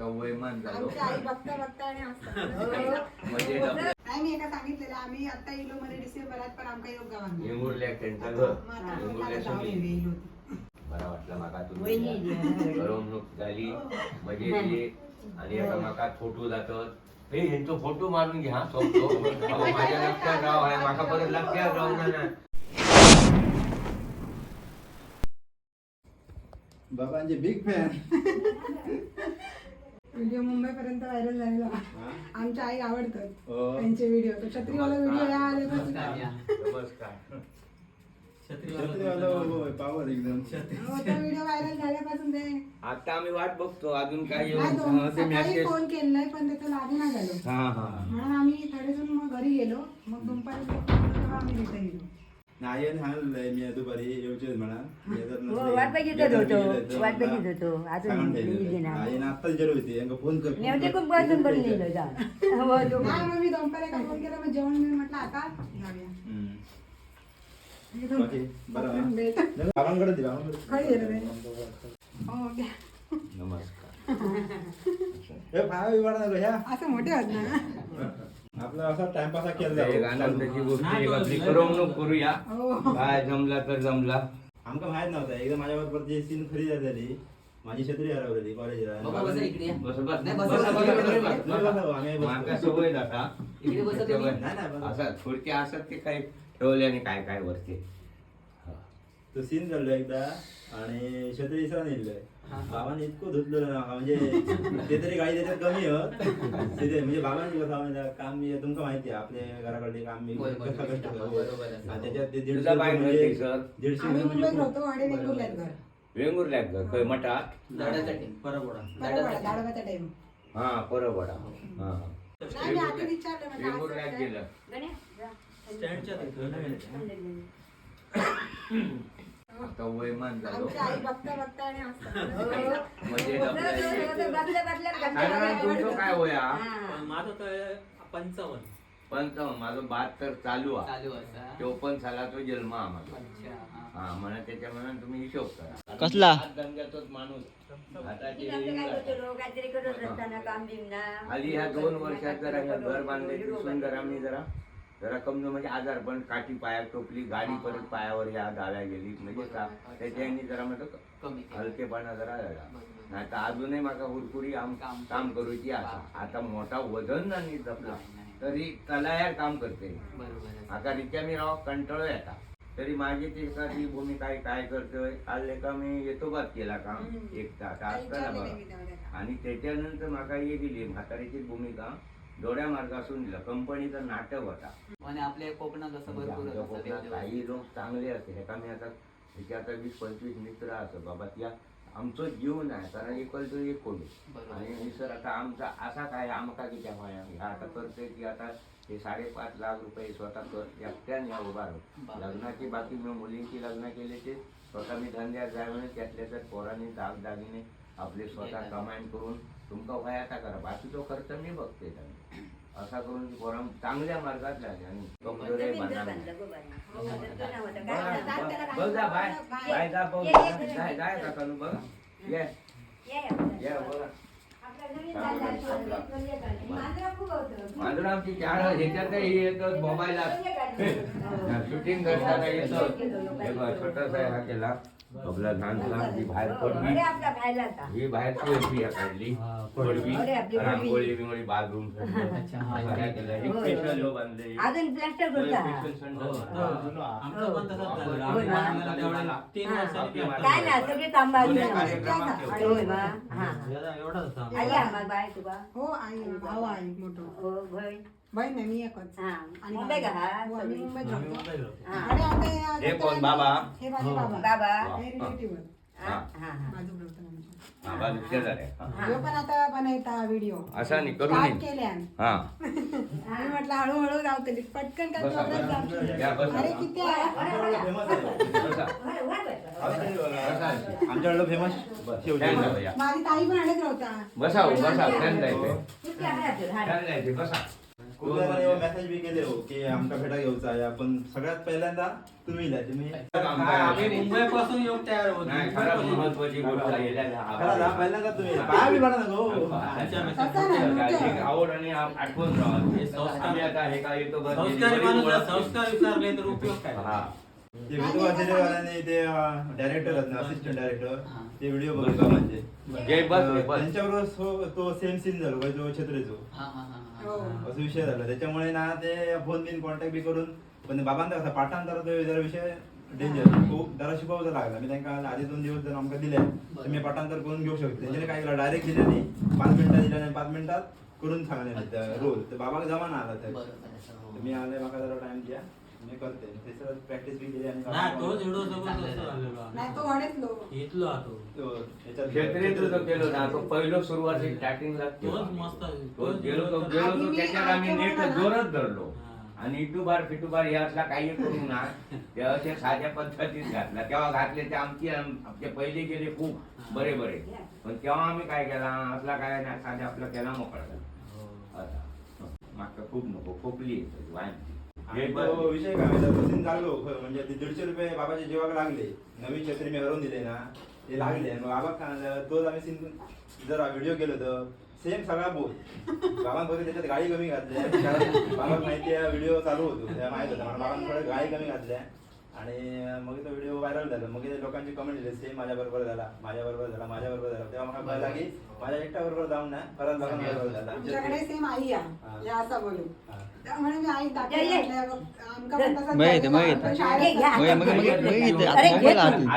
आता वयमान झालो आमची आई बघता बघता आणि हसता. म्हणजे आपल्या नाही मी एका सांगितलेलं आम्ही आता इलो मध्ये डिसेंबरात पण आमका योग गावांना वेंगुर्ल्या त्यांचं घर. मग आता वेंगुर्ल्या आम्हाला जाऊन सगळी. येऊ इलो. बरं वाटलं माका वहिनी तुम्ही इली. करमणूक झाली. मजा येते. आणि आता माका फोटो जातात हे ह्यांचो फोटो मारून घ्या सोपतो अहो, माझ्या लक्षात राव आहे. माका परत लक्षात राहू ना बाबांचे बिग फॅन व्हिडिओ मुंबई पर्यंत व्हायरल झालेला. आमच्या आई आवडतात हो. त्यांचे व्हिडिओ. तो छत्रीवाला व्हिडिओ या नमस्कार. तो व्हिडिओ व्हायरल झाल्यापासून ते. आता आम्ही वाट बघतो अजून काय फोन केलाय पण त्याचं झालो. हा हा. म्हणून आम्ही थोडेजण मग घरी गेलो. मग दुपारी आम्ही रिटर्न गेलो. नाही आणि सांगितलंय मी दुपारी येऊचेच म्हणा. वाट बघित येतात होतो. वाट बघित होतो. अजून सांगून येईल ठेवलेलं. ना. आईनं आत्ताच गेलो होती यांना फोन कर नेवते खूप पण लिहिलं जा. हो, फोन केला? मग जेवण मी म्हटलं आता बरं. नमस्कार. हे असं मोठे होत ना आपला असा टाइमपास केला एक आनंदाची गोष्ट एक आपली करमणूक करूया. हो. काय जमला तर जमला. आमका माहीत नव्हता. एकदा माझ्या बरोबर ती सीन खरी झाली माझी छत्री हरवलेली कॉलेजला. बाबा बसा इकडे या. बस बस. नाही, बस बसा, बस बसा, बस इकडे बस. बसा. तुम्ही बसा, आम्ही बसतो. माका सवय जाता. इकडे बसा तुम्ही. नाही, नाही, बसा. असं थोडके असत ते काही ठेवले आणि काय काय वरते. तो सीन झालो एकदा आणि छत्री इसरा नेललोय हा. बाबांनी इतकं धुतलेलं ना म्हणजे ते तरी गाडी त्याच्यात कमी होत तिथे म्हणजे बाबांनी कसं म्हणजे काम मी तुमका माहिती आहे आपल्या घराकडले काम मी. कसं कष्ट करतो. त्याच्यात ते दीडशे म्हणजे दीडशे म्हणजे वेंगुर्ल्यात घर खय दाडासाठी. दाडोबाचा टाइम हा परवडा हा वेंगुर्ल्यात? गेलं. आता वयमान झालो आमची आई बघता बघता आणि हसता. म्हणजे हो, हो, हो, गप्पा साधारण तुमचं काय होया हा. माझं तर पंचावन्न. पण माझं बहात्तर चालू आहे. चालू असा चौपन्न सालाचा जन्म आहे माझा. अच्छा हा. हा म्हणा त्याच्या मनात तुम्ही हिशोब करा. कसला? हात माणूस. हाताची तिला आपलं काय होतं, लोक काहीतरी करत असताना काम बिम ना. आधी ह्या दोन वर्षात जरा घर बांधले जरा मी जरा. जरा कमी म्हणजे आजार पण काठी पायात टोपली गाडी परत पायावर या गाव्या गेली म्हणजे का त्याच्यानी जरा केलं. हलकेपणा जरा झाला. नाही तर अजूनही माका हुरकुरी आम काम- करूची आता आता मोठा वजन नाही जपला. तरी तलायार काम करते. आता रित्यामी राव कंटाळो येता तरी माझी ती एखादी भूमिका काय करतोय? काल लेका मी येतो बात केला काम. एक तास असताना बघा. आणि त्याच्यानंतर म्हाका हे दिली म्हातारीची भूमिका. डोळ्या मार्गासून दिलं. कंपनीचं नाटक होता. आणि आपल्या कोकणात असं म्हणजे भरपूर आमच्या असं कोकणात देवदेव. काही लोक चांगले असते हे मी आता त्याचे आता वीस पंचवीस मित्र असं बाबा त्या आमचं जीव नाही कारण एकल तो एक कोणी. बरोबर. आणि मी सर आता आमचा असा काय आमका की त्या आता करतोय की आता हे साडेपाच लाख रुपये स्वतः कर एकट्याने उभार बापरे. लग्नाची बाकी मी मुलींची लग्न केले ते स्वतः मी धंद्यात जाय त्यातल्या त्यात पोरांनी दागदागिने आपले स्वतः कमाईन करून तुमका वयाचा करा. बाकीचा खर्च मी बघते त्यांनी. असा करून पोरं चांगल्या मार्गात लागले आणि कमजोरी. हो, होतं. काय बघा, झालं? जा बाय. बाय जा बघ. जाय जाय काका बघा. ये ये, झालं, हे झालं. मांजरं आमची चार ह्याच्यात येतं मोबाईलात शूटिंग करताना येतं. हे छोटासा हा केला. आपला लहान लहान ती बाहेर पडली खायला आता. ही बाहेरची होती या काढली पडवी. रांगोळी बिंगोळी बाथरूम अच्छा, हा, हा. स्पेशल बांधले अजून प्लास्टर हा. काय ना सगळे. हा एवढा- एवढाच होता. आमचा. आली आम्हाला बाय तुका हो आई भाऊ आई मोठं. हो भय बहीण नाही मी एकच हा आणि मुंबई का हा हो, आम्ही? मुंबईत आम्ही राहतो. हा. आणि आता हे हे कोण, बाबा? हे माझे हो. बाबा बाबा हे रिलेटिव्ह हा हा हा. बाजू राहतो आमच्या. हा बाजू शेजारी आहे. हा. हा. ह्यो पण आता बनवता व्हिडिओ असा नाही करू स्टार्ट नये केल्या हा मी म्हटलं हळूहळू राहतली पटकन काय बसा, प्रोग्रेस बसा. दाखवली. या, बसा. अरे किती आहे फेमस आहे बसा. वर- वर बस. बसा. आमच्याकडलं फेमस बस. शेवटी फॅन लावा या. माझी ताई पण आणत राहता बसा हो, बसा फॅन जायचे किती आहे आपलं? हा. फॅन जायचे बसा मेसेज बी केले हो की आमका भेटा घेऊचा आहे पण सगळ्यात पहिल्यांदा तुम्ही इला तुम्ही मुंबई पासून येऊन तयार होतो नाही खरं महत्वाची गोष्ट आहे. खरं. पहिल्यांदा तुम्ही पाया बी पडा तसं नाही. एक आवड आणि आ- आठवण राहावी. हे संस्कार- हे काय येतो संस्कारी माणूस आहे, विचारले तर उपयोग काय हा. ते विधवा वाहिनीवाल्यांनी ते डायरेक्टर आहेत ना असिस्टंट डायरेक्टर हा. ते व्हिडिओ बघितला म्हणजे जय बस. त्यांच्याबरोबर सो- तो सेम सीन झालो काय तो छत्रेचो हा, हा, हा, हो. हा. असं विषय झाला. त्याच्यामुळे ना ते फोन बिन कॉन्टॅक्ट बी करून पण बाबांचा कसा पाठांतर तो जरा विषय डेंजर खूप जरा शिकवचा लागला. मी त्यांना आधी दोन दिवस जर आमका दिले तर मी पाठांतर करून घेऊ शकतो. त्याच्याने काय केलं डायरेक्ट दिले नाही पाच मिनिटात दिल्या नाही पाच मिनिटात करून सांगले रोल तर बाबाक जमा ना आला तर. हो. मी आले माका जरा टाइम द्या. मी करते. त्याच्यावर प्रॅक्टिस बी केली आणि तोच व्हिडिओ सोबत असं झालेलो. नाही तो आम्ही. वडेच लोक इथलो हा तो. तो याच्यात- क्षेत्रीय तुझं केलं ना तो पहिलं सुरुवाती स्टार्टिंगला तोच मस्त तो गेलो तो गेलो आधी तो मी त्याच्यात आम्ही आमच्या नीट मुलाला- जोरच धरलो. हा. आणि इटूबार फिटूबार यातला काही करू ना ते असे साध्या पद्धतीत घातला. तेव्हा घातले ते आमची आमचे पहिले गेले खूप बरे बरे. पण तेव्हा आम्ही काय केला? आपला काय नाही साध्या आपला केला मोकळा. झाला. हो. आता. मागचं खूप नको खोकली. हे तो. विषय काय माहिती लागलो खरं म्हणजे ते दीडशे रुपये बाबाच्या जीवाक लागले. नवीन छत्री मी हरवून दिले ना ते लागले. आणि मग बाबा काय म्हणलं, तोच आम्ही सीन जर व्हिडिओ केलो तर सेम सगळा बोल. बाबा बघितलं त्याच्यात गाडी कमी घातल्या. कारण बाबा माहिती आहे व्हिडिओ चालू होतो. त्या माहीत होतं बाबांकडे गाडी कमी घातल्या. आणि मग तो व्हिडिओ व्हायरल झाला. मग ते लोकांची कमेंट दिली सेम माझ्या बरोबर झाला माझ्या बरोबर झाला माझ्या बरोबर झाला. तेव्हा मला कळला की माझ्या एकट्या बरोबर जाऊन ना परत जाऊन बरोबर झाला. आमच्याकडे सेम आई हा. आहे या असं बोलू. त्यामुळे मी आई. मग- मग- मग- मग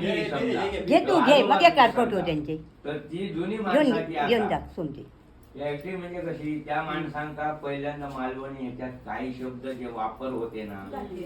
घे तू. घे तू घे. बघ काढ फोटो त्यांचे. तर ती जुनी घेऊन. जा सोमती ऍक्च्युली म्हणजे कशी त्या माणसांका पहिल्यांदा मालवणी ह्याच्यात काही शब्द जे वापर होते ना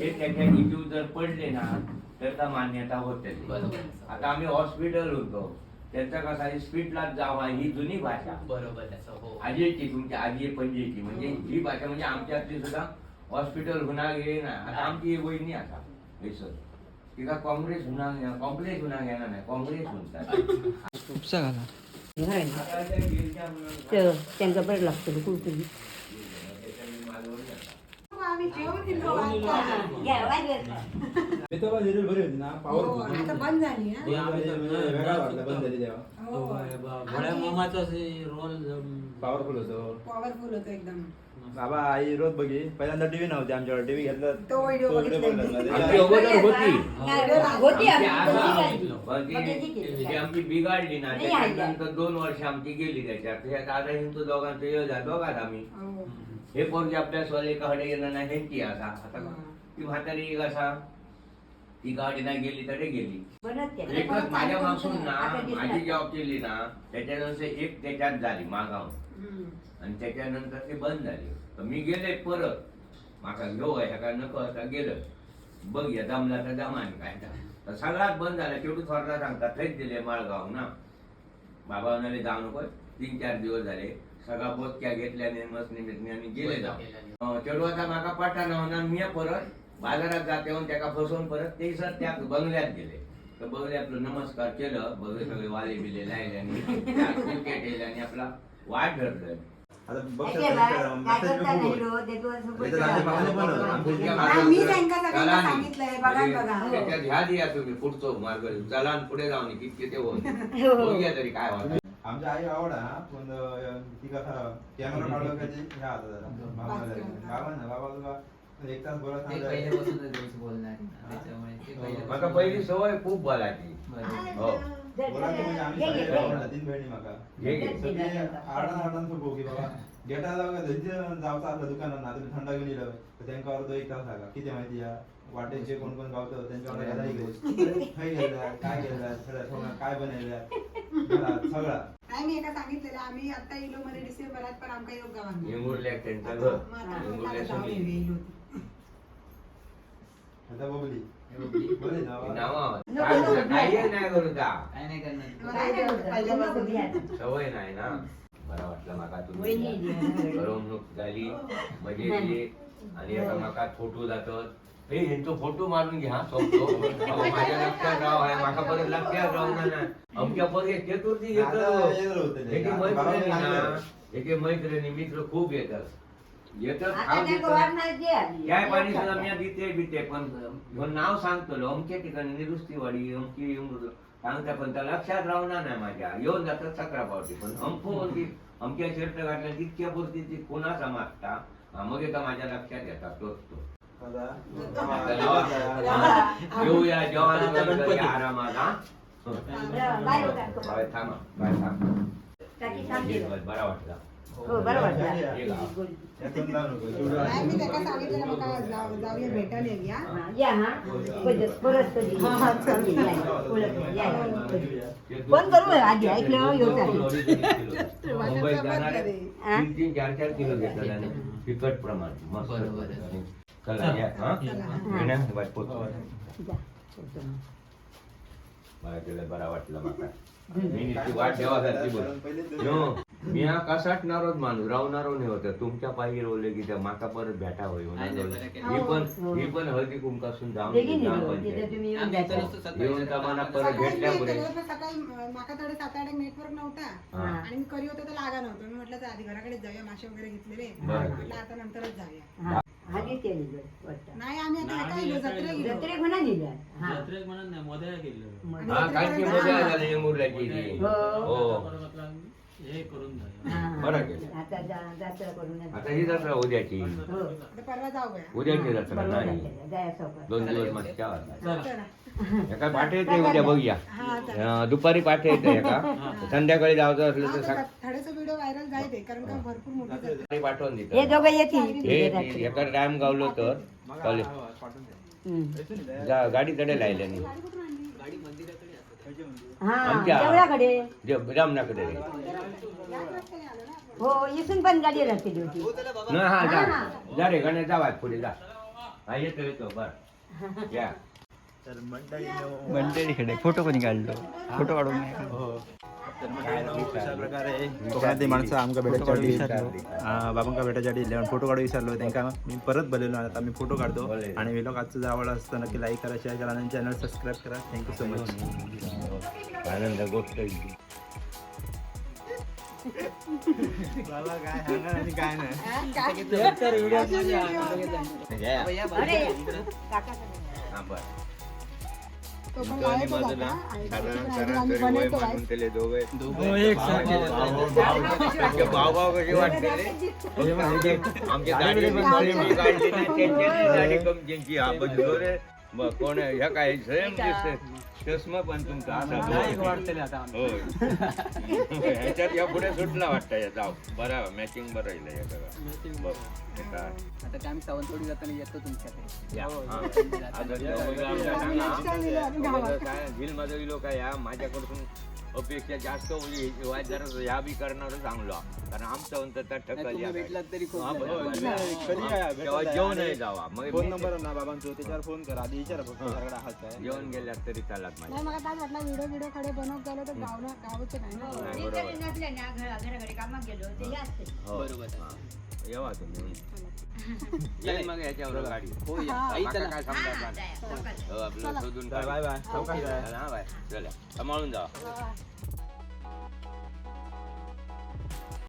ते त्याच्या इश्यू जर पडले ना तर त्या मान्यता होते. बरोबर. आता आम्ही हॉस्पिटल होतो. त्यांचा कसा स्पीडलाच जावा ही जुनी भाषा. बरोबर आहे, असं, हो. आजीची तुमची आजी पंजीची म्हणजे ही. भाषा म्हणजे आमच्यातली सुद्धा हॉस्पिटल होणार गेली ना. आता आमची एक वहिनी आता बेसर. तिका काँग्रेस होणार कॉम्प्लेक्स होणार घेणार नाही. काँग्रेस म्हणतात तर त्यांचं बरं लागतं ना हो, आता बंद झाली हा. हो. मामाचा रोल पॉवरफुल होतो पॉवरफुल होतो एकदम बाबा आई रोज बघी. पहिल्यांदा टीव्ही नव्हती आमच्याकडे. टीव्ही घेतला तो व्हिडिओ आमची बघितला. अगोदर होती. होती आमची आमची बिघाडली ना. नाही त्याच्यानंतर दोन वर्ष आमची गेली त्याच्यात. त्याच्यात आता हिंदू दोघांचं हे झालं दोघात आम्ही. हो. हे पोरगे आपल्या स्वले कडे गेलं नाही ह्यांची असा आता ती म्हातारी एक असा. ती गाडी नाही गेली तरी गेली. एकच माझ्या मागून ना माझी जॉब केली ना त्याच्यानंतर एक त्याच्यात झाली मागावून हम्म. आणि त्याच्यानंतर ते बंद झाले. तर मी गेले परत. माका घेऊ आहे का नको आता गेलं. बघ या दमला तर दमा आणि काय तर. सगळ्यात बंद झाला. शेवटी थोरला सांगता थैच दिले माळगाव ना. बाबा म्हणाले जाऊ नको. तीन चार दिवस झाले. सगळा पोचक्या घेतल्याने मस्त निमित्त आणि गेले जाऊ. चेडू आता माका पटाना होणार मी परत बाजारात जाते त्याका फसवून परत ते सर त्या बंगल्यात गेले. तर बंगल्यातलं नमस्कार केलं. बघले सगळे वाले बिले लायले आणि क्रिकेट आणि आपला वाट ठरलं आता बघा बघा. हो. त्याच्यात ह्या दिया तुम्ही पुढचं मार्ग. चला आणि पुढे जाऊन किती ते होत हो. बघूया तरी काय होत आमच्या आई आवड हा पण ती कसा कॅमेरा काढलं का ते. बाबा बाबा ना बाबा तुला एक तास बोलत बोलणार हो. पहिल्यापासून- माका पहिली सवय खूप बोलायची. हो. बोलायचं म्हणजे आम्ही घे, घे, सगळे घे. आवडला, तीन बहिणी माका. घे, घे. सगळे आडान आडान सोपो की बाबा. गेटा धंदे जावचा दुकानात. ना तुम्ही थंडा घेऊन येलं तर त्यांका अर्धो एक तास लागा किती माहिती या वाटेचे कोण कोण गावतं त्यांच्याकडे गेला इकडे खै गेला काय गेला सगळं काय बनवल्या सगळा. नाही मी एका सांगितलेलं आम्ही आता इलो मध्ये डिसेंबरात पण आमका योग गावांना इंगुरल्या त्यांचं घर आता इंगुरल्या जाऊन सगळी. येऊ, येईल. होती. आता बबली. सवय नाही ना बरं वाटलं माका तुम्ही करमणूक झाली आणि आता माका फोटो जातात हे ह्यांचं फोटो मारून घ्या सोपतो माझ्या लक्षात राव आहे माका परत लक्षात राहू ना अमक्या आमच्या पगे चतुर्थी घेतो एके मैत्रिणी ना एके मैत्रिणी मित्र खूप येतात. खाऊ. काय पाणी सुद्धा मी देते बिते पण ह्यो नाव सांगतो अमक्या ठिकाणी निरुस्तीवाडी अमकी सांगता पण त्या लक्षात राहणार नाही माझ्या येऊन जातात सकरा पावटी पण अमको म्हणजे अमक्या शर्ट घातल्या तितक्या पुरती ती कोणाचा मागता हा, मग एका माझ्या लक्षात येतात तोच तो येऊया जेवण आरामात हा हो थांबा बाय थांबा. बरा वाटला हो बरं वाटलं नाही मी त्याला सांगितलं मग काय जाऊ- जाऊया भेटायला येऊया या हा परत परत कधी हा, हा, चालेल. या, ओळख, या, या. फोन करू आधी ऐकलं येऊ चालेल मुंबईत जाणारे मध्ये. हा? तीन तीन चार चार किलो घेतलं आणि तिखट प्रमाण मस्त बरोबर आहे. चला या हा चला. ये ना, बाय, पोचवा. जा. मला बरा वाटलं माका मी वाट ठेवासारखी बोल यो, मी हा कसाटणारोच माणूस? राहणारो नाही होता. तुमच्या पायी रोवले की त्या माका परत भेटा केलं. ही पण ही पण हळदी कुंकासून जाऊन येऊन मला परत सकाळी भेटल्या सकाळी अं, माका थोडे सात आठ नेटवर्क नव्हता. आणि मी करी होतो तर लागा नव्हतं. मी म्हटलं तर आधी घराकडे जाऊया मासे वगैरे घेतलेले. म्हटलं आता नंतरच जाऊया. हा, वाटतं. नाही आम्ही आता एका गेलो जत्रे गेलो जत्रेक म्हणा निघल्या. हा. जत्रेक म्हणत नाही मध्ये गेलो मग- हा कालची मजा झाली येंगुर्ल्याची ती. हो. हो हे करून जाऊ हा. बरं केलं. आता जा- जत्रा करून या. आता ही जत्रा उद्याची हो. आता परवा जाऊया उद्याची जत्रा बरोबर नाही जायचं. दोन दिवस मस्त वाजता चला. एका पाठे येते उद्या बघूया हा चला. अं, दुपारी पाठे येते एका संध्याकाळी जायचं असलं तर हा, थोडेसे व्हिडिओ व्हायरल जायते कारण का भरपूर मोठी पाठवून हे देतात दोघं येतील हे रात्री. ते एका टाइम गावलो तर. हम्म. जा गाडी नाही हा आमच्या- देवळाकडे. जे आपण. हो इथून पण गाडी राहते होती न हा जा. हा. जा रे गणे जावा पुढे जा. हा येतो येतो बर. या. मंडळीकडे फोटो कोणी काढलो? फोटो काढून नाही अशा प्रकारे कोकणातली माणसं आमका भेटायसाठी बाबांका भेटायसाठी इले फोटो काढू विचारलो. त्यांना मी परत बोललेलो आता मी फोटो काढतो. बोलले. आणि व्हिडिओ आजचं जर आवडला असतं नक्की लाईक करा शेअर करा आणि चॅनल सबस्क्राईब करा. थँक्यू सो मच आनंद गोष्ट. बाबा काय सांगा आणि काय नाही. आणि वय मानून आहे. त्याले दोघे. त्यांचे भावभाव कसे वाटलेले आमच्या पण काढली नाही कम रे. ब- कोण? ह्या काय सेम दिसते चष्मा पण तुमचा असा. होय. ह्याच्यात या पुढे सुटला वाटतं याचा बरा मॅचिंग बरं राहिलं या सगळं. बघ हे काय. आता ते आम्ही सावंतवाडी जाताना येतो तुमच्याकडे. हा. काय झील मध्ये लोक या माझ्याकडून अपेक्षा जास्त होईल शिवाय जरा ह्या बी करणार चांगलो. कारण आमचं म्हणत त्या ठकल या भेटलात तरी हा, या, या. जेवण आणि जावा. मग फोन नंबर ना बाबांचो त्याच्यावर फोन करा. आधी विचारा फक्त जेवण गेल्यात तरी चालत नाही. माझ्या मग आता वाटलं व्हिडिओ व्हिडिओ कडे बनवत झालं तर गावचे नाही. ना नाही, घराकडे कामात गेलो ते. बरोबर. येवा तुम्ही. येईल मग याच्यावर गाडी. हो या. आई काय हा, समजा जाया, सावकाश. आपलं शोधून बाय बाय. हा बाय. चला सांभाळून जा.